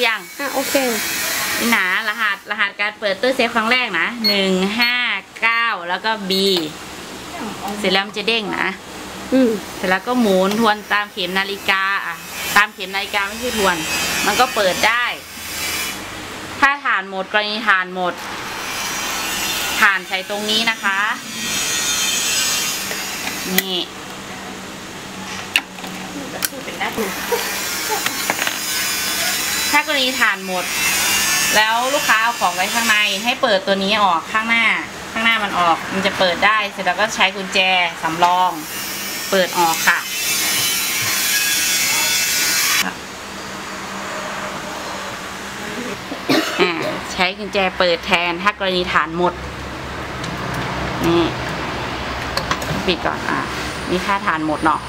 ยังอะโอเคนี่นะรหัสรหัสการเปิดตู้เซฟครั้งแรกนะหนึ่งห้าเก้าแล้วก็ B เสร็จแล้วมันจะเด้งนะอืมเสร็จแล้วก็หมุนทวนตามเข็มนาฬิกาอะตามเข็มนาฬิกาไม่ใช่ทวน มันก็เปิดได้ ถ้าฐานหมดกรณีฐานหมดฐานใส่ตรงนี้นะคะ นี่ ถ้ากรณีฐานหมด แล้วลูกค้าเอาของไว้ข้างใน ให้เปิดตัวนี้ออกข้างหน้า ข้างหน้ามันออก มันจะเปิดได้ เสร็จแล้วก็ใช้กุญแจสำรอง เปิดออกค่ะใช้กุญแจเปิดแทนถ้ากรณีฐานหมด นี่ ปิดก่อนอะนี่ค่าฐานหมดเนาะ